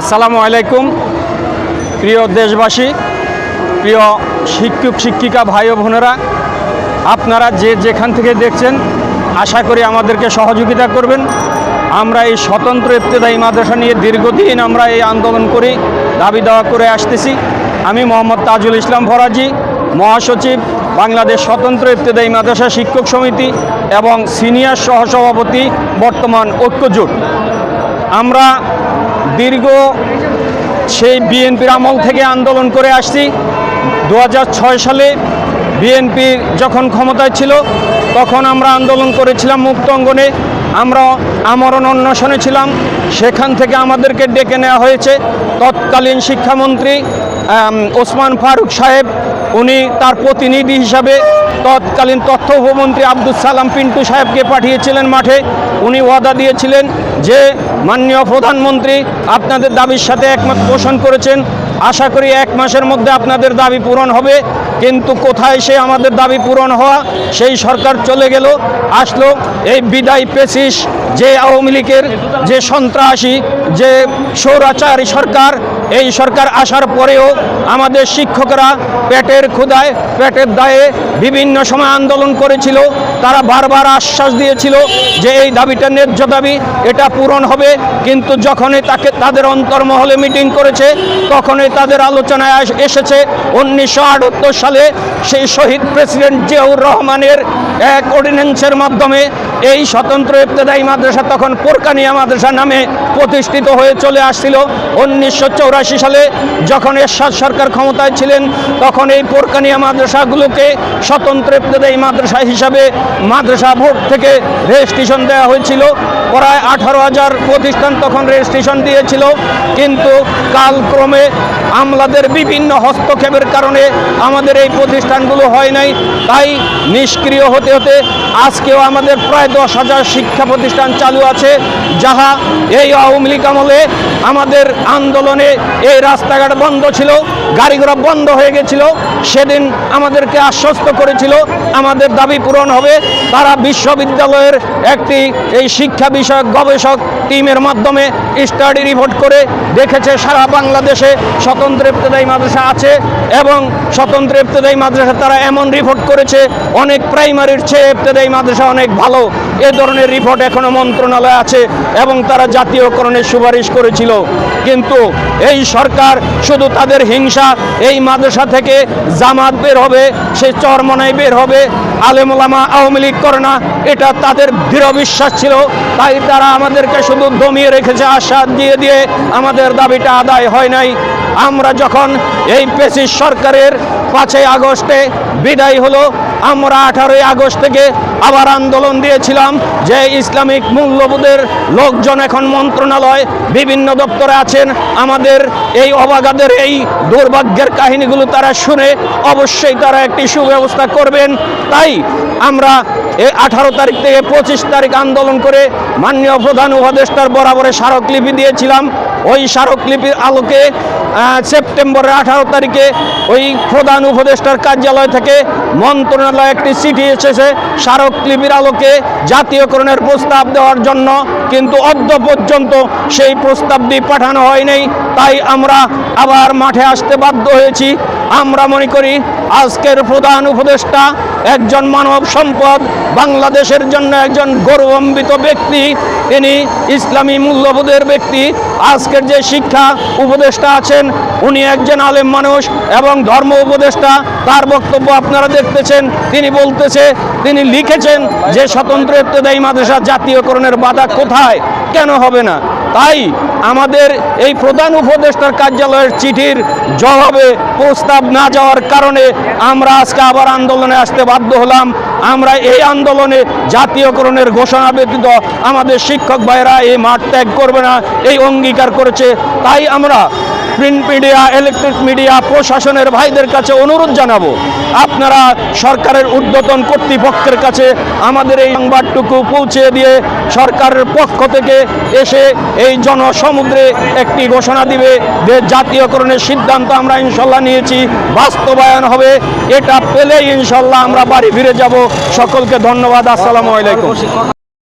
আসসালামু আলাইকুম, প্রিয় দেশবাসী, প্রিয় শিক্ষক, শিক্ষিকা ভাই ও বোনেরা, আপনারা যে যেখান থেকে দেখছেন, আশা করি আমাদেরকে সহযোগিতা করবেন। আমরা এই স্বতন্ত্র ইবতেদায়ী মাদ্রাসা নিয়ে দীর্ঘদিন আমরা এই আন্দোলন করি, দাবি দাওয়া করে আসতেছি। আমি মোহাম্মদ তাজুল ইসলাম ফরাজি, মহাসচিব, বাংলাদেশ স্বতন্ত্র ইবতেদায়ী মাদ্রাসা শিক্ষক সমিতি এবং সিনিয়র সহসভাপতি, বর্তমান ঐক্যজোট। আমরা দীর্ঘ সেই বিএনপির আমল থেকে আন্দোলন করে আসছি। দু হাজার ছয় সালে বিএনপি যখন ক্ষমতায় ছিল, তখন আমরা আন্দোলন করেছিলাম মুক্ত অঙ্গনে। আমরা আমরণ অন্বেষণে ছিলাম। সেখান থেকে আমাদেরকে ডেকে নেওয়া হয়েছে তৎকালীন শিক্ষামন্ত্রী ওসমান ফারুক সাহেব। উনি তার প্রতিনিধি হিসাবে তৎকালীন তথ্য উপমন্ত্রী আব্দুল সালাম পিন্টু সাহেবকে পাঠিয়েছিলেন মাঠে। উনি ওয়াদা দিয়েছিলেন যে মাননীয় প্রধানমন্ত্রী আপনাদের দাবির সাথে একমত পোষণ করেছেন। আশা করি এক মাসের মধ্যে আপনাদের দাবি পূরণ হবে। কিন্তু কোথায় সে আমাদের দাবি পূরণ হওয়া, সেই সরকার চলে গেল, আসলো। এই বিদায় পেশিস, যে আওয়ামী লীগের যে সন্ত্রাসী, যে সৌরাচারী সরকার, এই সরকার আসার পরেও আমাদের শিক্ষকরা পেটের ক্ষুদায় পেটের দায়ে বিভিন্ন সময় আন্দোলন করেছিল। তারা বারবার আশ্বাস দিয়েছিল যে এই দাবিটা ন্যায্য দাবি, এটা পূরণ হবে। কিন্তু যখনই তাকে, তাদের অন্তর্মহলে মিটিং করেছে, তখনই তাদের আলোচনায় এসেছে। উনিশশো সালে সেই শহীদ প্রেসিডেন্ট জিয়াউর রহমানের এক অর্ডিন্যান্সের মাধ্যমে এই স্বতন্ত্র ইবতেদায়ী মাদ্রাসা তখন পোরকানিয়া মাদ্রাসা নামে প্রতিষ্ঠিত হয়ে চলে আসছিল উনিশশো সালে। যখন এরশাদ সরকার ক্ষমতায় ছিলেন, তখন এই পোরকানিয়া মাদ্রাসাগুলোকে স্বতন্ত্র ইবতেদায়ী মাদ্রাসা হিসাবে মাদ্রাসা বোর্ড থেকে রেজিস্ট্রেশন দেওয়া হয়েছিল। প্রায় আঠারো হাজার প্রতিষ্ঠান তখন রেজিস্ট্রেশন দিয়েছিল। কিন্তু কালক্রমে আমলাদের বিভিন্ন হস্তক্ষেপের কারণে আমাদের এই প্রতিষ্ঠানগুলো হয় নাই। তাই নিষ্ক্রিয় হতে হতে আজকেও আমাদের প্রায় দশ হাজার শিক্ষা প্রতিষ্ঠান চালু আছে, যাহা এই আওয়ামী লীগ আমলে আমাদের আন্দোলনে এই রাস্তাঘাট বন্ধ ছিল, গাড়িঘোড়া বন্ধ হয়ে গেছিল, সেদিন আমাদেরকে আশ্বস্ত করেছিল, আমাদের দাবি পূরণ হবে। তারা বিশ্ববিদ্যালয়ের একটি এই শিক্ষা বিষয়ক গবেষক টিমের মাধ্যমে স্টাডি রিপোর্ট করে দেখেছে, সারা বাংলাদেশে স্বতন্ত্র ইবতেদায়ী মাদ্রাসা আছে এবং স্বতন্ত্র ইবতেদায়ী মাদ্রাসা তারা এমন রিপোর্ট করেছে, অনেক প্রাইমারির চেয়ে ইবতেদায়ী মাদ্রাসা অনেক ভালো। এ ধরনের রিপোর্ট এখনও মন্ত্রণালয়ে আছে এবং তারা জাতীয়করণের সুপারিশ করেছিল। কিন্তু এই সরকার শুধু তাদের হিংসা, এই মাদ্রাসা থেকে জামাত বের হবে, সে চরমনাই বের হবে আলেমুলামা আওয়ামী লীগ করে না, এটা তাদের দৃঢ় বিশ্বাস ছিল। তাই তারা আমাদেরকে শুধু দমিয়ে রেখেছে, আশ্বাস দিয়ে দিয়ে আমাদের দাবিটা আদায় হয় নাই। আমরা যখন এই পেশিস সরকারের পাঁচই আগস্টে বিদায় হলো, আমরা আঠারোই আগস্ট থেকে আবার আন্দোলন দিয়েছিলাম যে ইসলামিক মূল্যবোধের লোকজন এখন মন্ত্রণালয়, বিভিন্ন দপ্তরে আছেন। আমাদের এই অবাগাদের এই দুর্ভাগ্যের কাহিনীগুলো তারা শুনে অবশ্যই তারা একটি সুব্যবস্থা করবেন। তাই আমরা এই আঠারো তারিখ থেকে পঁচিশ তারিখ আন্দোলন করে মাননীয় প্রধান উপদেষ্টার বরাবরে স্মারকলিপি দিয়েছিলাম। ওই স্মারকলিপির আলোকে সেপ্টেম্বরের আঠারো তারিখে ওই প্রধান উপদেষ্টার কার্যালয় থেকে মন্ত্রণালয়ে একটি চিঠি এসেছে। স্মারকলিপির আলোকে জাতীয়করণের প্রস্তাব দেওয়ার জন্য কিন্তু অদ্য পর্যন্ত সেই প্রস্তাবটি পাঠানো হয় নাই তাই আমরা আবার মাঠে আসতে বাধ্য হয়েছি। আমরা মনে করি আজকের প্রধান উপদেষ্টা একজন মানব সম্পদ, বাংলাদেশের জন্য একজন গৌরবান্বিত ব্যক্তি, তিনি ইসলামী মূল্যবোধের ব্যক্তি। আজকের যে শিক্ষা উপদেষ্টা আছেন, উনি একজন আলেম মানুষ এবং ধর্ম উপদেষ্টা। তার বক্তব্য আপনারা দেখতেছেন, তিনি বলতেছে, তিনি লিখেছেন যে স্বতন্ত্র ইবতেদায়ী মাদ্রাসা জাতীয়করণের বাধা কোথায়? কেন হবে না? তাই আমাদের এই প্রধান উপদেষ্টার কার্যালয়ের চিঠির জবাবে প্রস্তাব না যাওয়ার কারণে আমরা আজকে আবার আন্দোলনে আসতে বাধ্য হলাম। আমরা এই আন্দোলনে জাতীয়করণের ঘোষণা ব্যতীত আমাদের শিক্ষক ভাইরা এই মাঠ ত্যাগ করবে না, এই অঙ্গীকার করেছে। তাই আমরা প্রিন্ট মিডিয়া ইলেকট্রিক মিডিয়া প্রশাসনের ভাইদের কাছে অনুরোধ জানাব। আপনারা সরকারের ঊর্ধ্বতন কর্তৃপক্ষের কাছে আমাদের এই সংবাদটুকু পৌঁছে দিয়ে সরকারের পক্ষ থেকে এসে এই জনসমুদ্রে একটি ঘোষণা দিবে যে জাতীয়করণের সিদ্ধান্ত আমরা ইনশাল্লাহ নিয়েছি, বাস্তবায়ন হবে। এটা পেলেই ইনশাল্লাহ আমরা বাড়ি ফিরে যাব। সকলকে ধন্যবাদ। আসসালামু আলাইকুম।